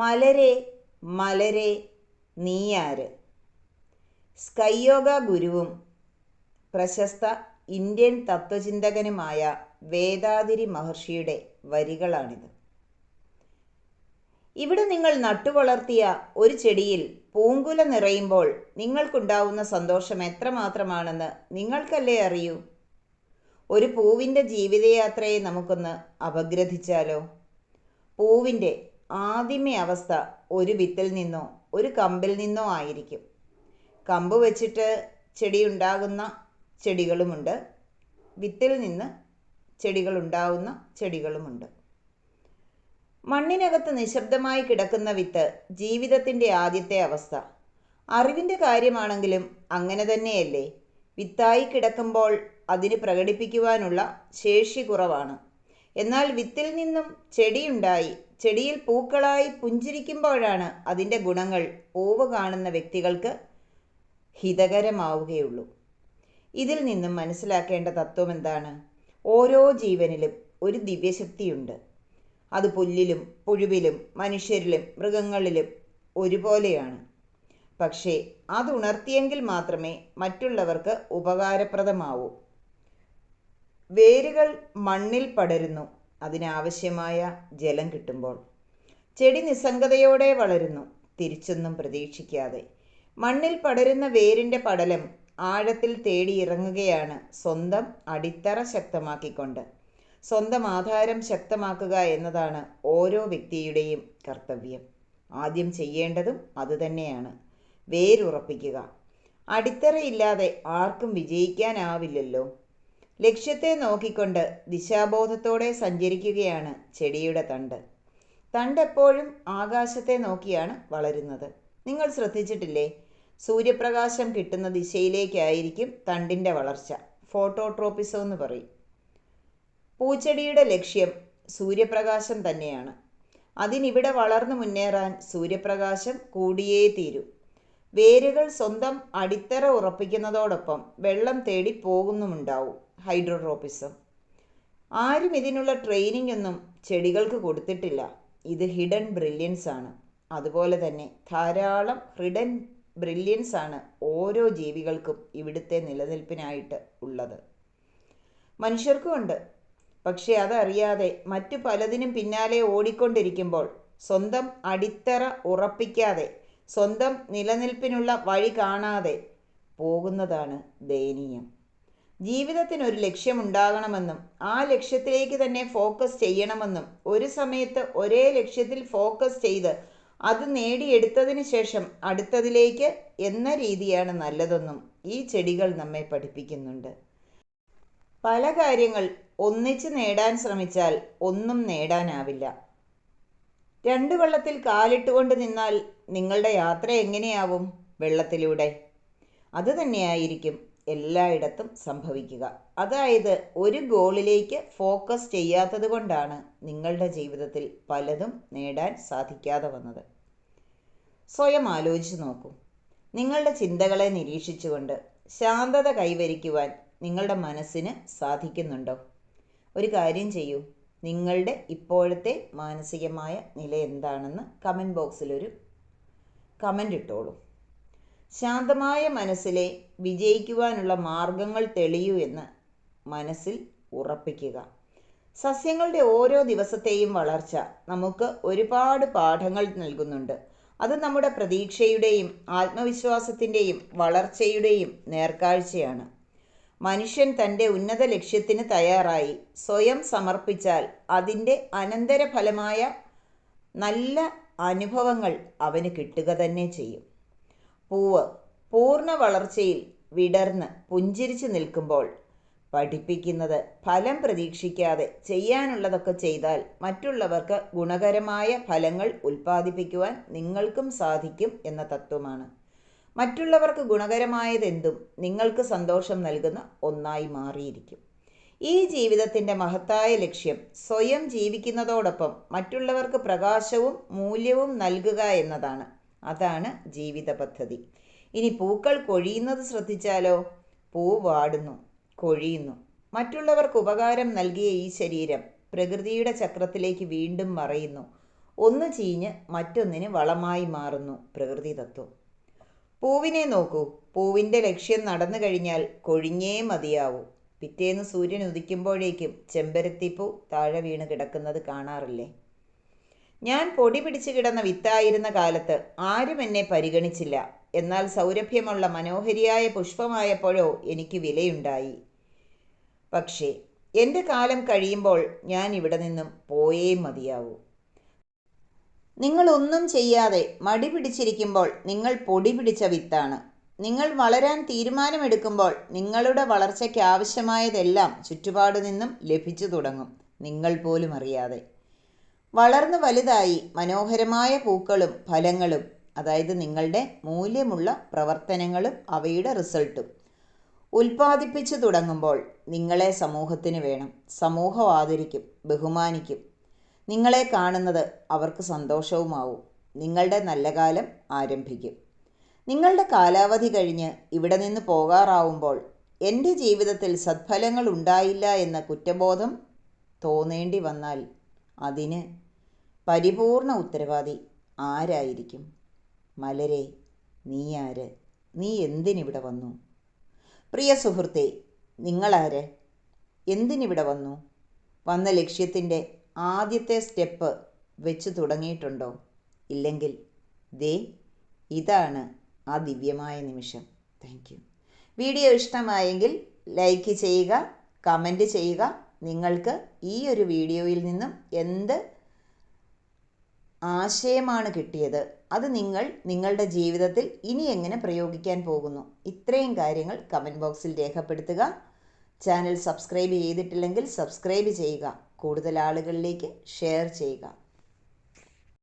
മലരെ മലരെ നീയാര്? സ്കൈയോഗ ഗുരുവും പ്രശസ്ത ഇന്ത്യൻ തത്വചിന്തകനുമായ വേദാതിരി മഹർഷിയുടെ വരികളാണിത്. ഇവിടെ നിങ്ങൾ നട്ടുവളർത്തിയ ഒരു ചെടിയിൽ പൂങ്കുല നിറയുമ്പോൾ നിങ്ങൾക്കുണ്ടാവുന്ന സന്തോഷം എത്രമാത്രമാണെന്ന് നിങ്ങൾക്കല്ലേ അറിയൂ? ഒരു പൂവിന്റെ ജീവിതയാത്രയെ നമുക്കൊന്ന് അപഗ്രഥിച്ചാലോ? പൂവിന്റെ ആദിമ അവസ്ഥ ഒരു വിത്തിൽ നിന്നോ ഒരു കമ്പിൽ നിന്നോ ആയിരിക്കും. കമ്പ് വെച്ചിട്ട് ചെടി ഉണ്ടാകുന്ന ചെടികളുമുണ്ട്. വിത്തിൽ നിന്ന് ചെടികൾ ഉണ്ടാകുന്ന ചെടികളുമുണ്ട്. മണ്ണിനകത്ത് നിശബ്ദമായി കിടക്കുന്ന വിത്ത് ജീവിതത്തിന്റെ ആദ്യത്തെ അവസ്ഥ. അറിവിന്റെ കാര്യമാണെങ്കിലും അങ്ങനെ തന്നെയല്ലേ. വിത്തായി കിടക്കുമ്പോൾ അതിന് പ്രകടിപ്പിക്കുവാനുള്ള ശേഷി കുറവാണ്. എന്നാൽ വിത്തിൽ നിന്നും ചെടിയുണ്ടായി ചെടിയിൽ പൂക്കളായി പുഞ്ചിരിക്കുമ്പോഴാണ് അതിന്റെ ഗുണങ്ങൾ പൂവ് കാണുന്ന വ്യക്തികൾക്ക് ഹിതകരമാവുകയുള്ളൂ. ഇതിൽ നിന്നും മനസ്സിലാക്കേണ്ട തത്വം എന്താണ്? ഓരോ ജീവനിലും ഒരു ദിവ്യശക്തിയുണ്ട്. അത് പുല്ലിലും പുഴുവിലും മനുഷ്യരിലും മൃഗങ്ങളിലും ഒരുപോലെയാണ്. പക്ഷേ അത് ഉണർത്തിയെങ്കിൽ മാത്രമേ മറ്റുള്ളവർക്ക് ഉപകാരപ്രദമാവൂ. വേരുകൾ മണ്ണിൽ പടരുന്നു. അതിനാവശ്യമായ ജലം കിട്ടുമ്പോൾ. ചെടി നിസ്സംഗതയോടെ വളരുന്നു തിരിച്ചൊന്നും പ്രതീക്ഷിക്കാതെ. മണ്ണിൽ പടരുന്ന വേരിന്റെ പടലം ആഴത്തിൽ തേടി ഇറങ്ങുകയാണ് സ്വന്തം അടിത്തറ ശക്തമാക്കിക്കൊണ്ട്. സ്വന്തം ആധാരം ശക്തമാക്കുക എന്നതാണ് ഓരോ വ്യക്തിയുടെയും കർത്തവ്യം. ആദ്യം ചെയ്യേണ്ടതും അതുതന്നെയാണ് വേരുറപ്പിക്കുക. അടിത്തറയില്ലാതെ ആർക്കും വിജയിക്കാനാവില്ലല്ലോ. ലക്ഷ്യത്തെ നോക്കിക്കൊണ്ട് ദിശാബോധത്തോടെ സഞ്ചരിക്കുകയാണ് ചെടിയുടെ തണ്ട്. തണ്ട് എപ്പോഴും ആകാശത്തെ നോക്കിയാണ് വളരുന്നത്. നിങ്ങൾ ശ്രദ്ധിച്ചിട്ടില്ലേ? സൂര്യപ്രകാശം കിട്ടുന്ന ദിശയിലേക്കായിരിക്കും തണ്ടിന്റെ വളർച്ച. ഫോട്ടോട്രോപ്പിസം എന്ന് പറയും. പൂച്ചെടിയുടെ ലക്ഷ്യം സൂര്യപ്രകാശം തന്നെയാണ്. അതിനിവിടെ വളർന്നു മുന്നേറാൻ സൂര്യപ്രകാശം കൂടിയേ തീരൂ വേരുകൾ സ്വന്തം അടിത്തറ ഉറപ്പിക്കുന്നതോടൊപ്പം വെള്ളം തേടി പോകുന്നുമുണ്ടാവും ഹൈഡ്രോട്രോപ്പിസം ആരും ഇതിനുള്ള ട്രെയിനിങ് ഒന്നും ചെടികൾക്ക് കൊടുത്തിട്ടില്ല. ഇത് ഹിഡൻ ബ്രില്യൻസ് ആണ്. അതുപോലെ തന്നെ ധാരാളം ഹിഡൻ ബ്രില്യൻസ് ആണ് ഓരോ ജീവികൾക്കും ഇവിടുത്തെ നിലനിൽപ്പിനായിട്ട് ഉള്ളത്. മനുഷ്യർക്കും ഉണ്ട്. പക്ഷെ അതറിയാതെ മറ്റു പലതിനും പിന്നാലെ ഓടിക്കൊണ്ടിരിക്കുമ്പോൾ സ്വന്തം അടിത്തറ ഉറപ്പിക്കാതെ സ്വന്തം നിലനിൽപ്പിനുള്ള വഴി കാണാതെ പോകുന്നതാണ് ദയനീയം. ജീവിതത്തിന് ഒരു ലക്ഷ്യമുണ്ടാകണമെന്നും ആ ലക്ഷ്യത്തിലേക്ക് തന്നെ ഫോക്കസ് ചെയ്യണമെന്നും ഒരു സമയത്ത് ഒരേ ലക്ഷ്യത്തിൽ ഫോക്കസ് ചെയ്ത് അത് നേടിയെടുത്തതിന് ശേഷം അടുത്തതിലേക്ക് എന്ന രീതിയാണ് നല്ലതെന്നും ഈ ചെടികൾ നമ്മെ പഠിപ്പിക്കുന്നുണ്ട്. പല കാര്യങ്ങൾ ഒന്നിച്ച് നേടാൻ ശ്രമിച്ചാൽ ഒന്നും നേടാനാവില്ല. രണ്ടു വെള്ളത്തിൽ കാലിട്ടുകൊണ്ട് നിന്നാൽ നിങ്ങളുടെ യാത്ര എങ്ങനെയാവും വെള്ളത്തിലൂടെ? അത് തന്നെയായിരിക്കും എല്ലായിടത്തും സംഭവിക്കുക. അതായത് ഒരു ഗോളിലേക്ക് ഫോക്കസ് ചെയ്യാത്തത് കൊണ്ടാണ് നിങ്ങളുടെ ജീവിതത്തിൽ പലതും നേടാൻ സാധിക്കാതെ വന്നത്. സ്വയം ആലോചിച്ച് നോക്കൂ. നിങ്ങളുടെ ചിന്തകളെ നിരീക്ഷിച്ചുകൊണ്ട് ശാന്തത കൈവരിക്കുവാൻ നിങ്ങളുടെ മനസ്സിന് സാധിക്കുന്നുണ്ടോ? ഒരു കാര്യം ചെയ്യൂ. നിങ്ങളുടെ ഇപ്പോഴത്തെ മാനസികമായ നില എന്താണെന്ന് കമന്റ് ബോക്സിലൊരു കമന്റ് ഇട്ടോളൂ. ശാന്തമായ മനസ്സിലെ വിജയിക്കുവാനുള്ള മാർഗങ്ങൾ തെളിയൂ എന്ന് മനസ്സിൽ ഉറപ്പിക്കുക. സസ്യങ്ങളുടെ ഓരോ ദിവസത്തെയും വളർച്ച നമുക്ക് ഒരുപാട് പാഠങ്ങൾ നൽകുന്നുണ്ട്. അത് നമ്മുടെ പ്രതീക്ഷയുടെയും ആത്മവിശ്വാസത്തിന്റെയും വളർച്ചയുടെയും നേർക്കാഴ്ചയാണ്. മനുഷ്യൻ തന്റെ ഉന്നത ലക്ഷ്യത്തിന് തയ്യാറായി സ്വയം സമർപ്പിച്ചാൽ അതിന്റെ അനന്തരഫലമായ നല്ല അനുഭവങ്ങൾ അവന് കിട്ടുക തന്നെ ചെയ്യും. പൂവ് പൂർണ വളർച്ചയിൽ വിടർന്ന് പുഞ്ചിരിച്ചു നിൽക്കുമ്പോൾ പഠിപ്പിക്കുന്നത് ഫലം പ്രതീക്ഷിക്കാതെ ചെയ്യാനുള്ളതൊക്കെ ചെയ്താൽ മറ്റുള്ളവർക്ക് ഗുണകരമായ ഫലങ്ങൾ ഉൽപ്പാദിപ്പിക്കുവാൻ നിങ്ങൾക്കും സാധിക്കും എന്ന തത്വമാണ്. മറ്റുള്ളവർക്ക് ഗുണകരമായതെന്തും നിങ്ങൾക്ക് സന്തോഷം നൽകുന്ന ഒന്നായി മാറിയിരിക്കും. ഈ ജീവിതത്തിന്റെ മഹത്തായ ലക്ഷ്യം സ്വയം ജീവിക്കുന്നതോടൊപ്പം മറ്റുള്ളവർക്ക് പ്രകാശവും മൂല്യവും നൽകുക എന്നതാണ്. അതാണ് ജീവിത പദ്ധതി. ഇനി പൂക്കൾ കൊഴിയുന്നത് ശ്രദ്ധിച്ചാലോ? പൂ വാടുന്നു കൊഴിയുന്നു. മറ്റുള്ളവർക്ക് ഉപകാരം നൽകിയ ഈ ശരീരം പ്രകൃതിയുടെ ചക്രത്തിലേക്ക് വീണ്ടും മറയുന്നു. ഒന്ന് ചീഞ്ഞ് മറ്റൊന്നിന് വളമായി മാറുന്നു പ്രകൃതി തത്വം. പൂവിനെ നോക്കൂ. പൂവിന്റെ ലക്ഷ്യം നടന്നു കഴിഞ്ഞാൽ കൊഴിഞ്ഞേ മതിയാവൂ. പിറ്റേന്ന് സൂര്യൻ ഉദിക്കുമ്പോഴേക്കും ചെമ്പരത്തിപ്പൂ താഴെ വീണ് കിടക്കുന്നത് കാണാറില്ലേ? ഞാൻ പൊടി പിടിച്ചു കിടന്ന വിത്തായിരുന്ന കാലത്ത് ആരും എന്നെ പരിഗണിച്ചില്ല. എന്നാൽ സൗരഭ്യമുള്ള മനോഹരിയായ പുഷ്പമായപ്പോഴോ എനിക്ക് വിലയുണ്ടായി. പക്ഷേ എന്റെ കാലം കഴിയുമ്പോൾ ഞാൻ ഇവിടെ നിന്നും പോയേ മതിയാവൂ. നിങ്ങളൊന്നും ചെയ്യാതെ മടി പിടിച്ചിരിക്കുമ്പോൾ നിങ്ങൾ പൊടി പിടിച്ച വിത്താണ്. നിങ്ങൾ വളരാൻ തീരുമാനമെടുക്കുമ്പോൾ നിങ്ങളുടെ വളർച്ചയ്ക്ക് ആവശ്യമായതെല്ലാം ചുറ്റുപാടു നിന്നും ലഭിച്ചു തുടങ്ങും നിങ്ങൾ പോലും അറിയാതെ. വളർന്നു വലുതായി മനോഹരമായ പൂക്കളും ഫലങ്ങളും അതായത് നിങ്ങളുടെ മൂല്യമുള്ള പ്രവർത്തനങ്ങളും അവയുടെ റിസൾട്ടും ഉൽപ്പാദിപ്പിച്ചു തുടങ്ങുമ്പോൾ നിങ്ങളെ സമൂഹത്തിന് വേണം സമൂഹം ആദരിക്കും ബഹുമാനിക്കും. നിങ്ങളെ കാണുന്നത് അവർക്ക് സന്തോഷവുമാവും നിങ്ങളുടെ നല്ല കാലം ആരംഭിക്കും. നിങ്ങളുടെ കാലാവധി കഴിഞ്ഞ് ഇവിടെ നിന്ന് പോകാറാവുമ്പോൾ എന്റെ ജീവിതത്തിൽ സത്ഫലങ്ങൾ ഉണ്ടായില്ല എന്ന കുറ്റബോധം തോന്നേണ്ടി വന്നാൽ അതിന് പരിപൂർണ ഉത്തരവാദി ആരായിരിക്കും? മലരെ നീ ആര്? നീ എന്തിനിവിടെ വന്നു? പ്രിയ സുഹൃത്തെ നിങ്ങളാര്? എന്തിനിവിടെ വന്നു? വന്ന ലക്ഷ്യത്തിന്റെ ആദ്യത്തെ സ്റ്റെപ്പ് വെച്ച് തുടങ്ങിയിട്ടുണ്ടോ? ഇല്ലെങ്കിൽ ദേ ഇതാണ് ആ ദിവ്യമായ നിമിഷം. താങ്ക് യു വീഡിയോ ഇഷ്ടമായെങ്കിൽ ലൈക്ക് ചെയ്യുക കമന്റ് ചെയ്യുക. നിങ്ങൾക്ക് ഈ ഒരു വീഡിയോയിൽ നിന്നും എന്ത് ആശയമാണ് കിട്ടിയത് അത് നിങ്ങൾ നിങ്ങളുടെ ജീവിതത്തിൽ ഇനി എങ്ങനെ പ്രയോഗിക്കാൻ പോകുന്നു ഇത്രയും കാര്യങ്ങൾ കമന്റ് ബോക്സിൽ രേഖപ്പെടുത്തുക. ചാനൽ സബ്സ്ക്രൈബ് ചെയ്തിട്ടില്ലെങ്കിൽ സബ്സ്ക്രൈബ് ചെയ്യുക. കൂടുതൽ ആളുകളിലേക്ക് ഷെയർ ചെയ്യുക.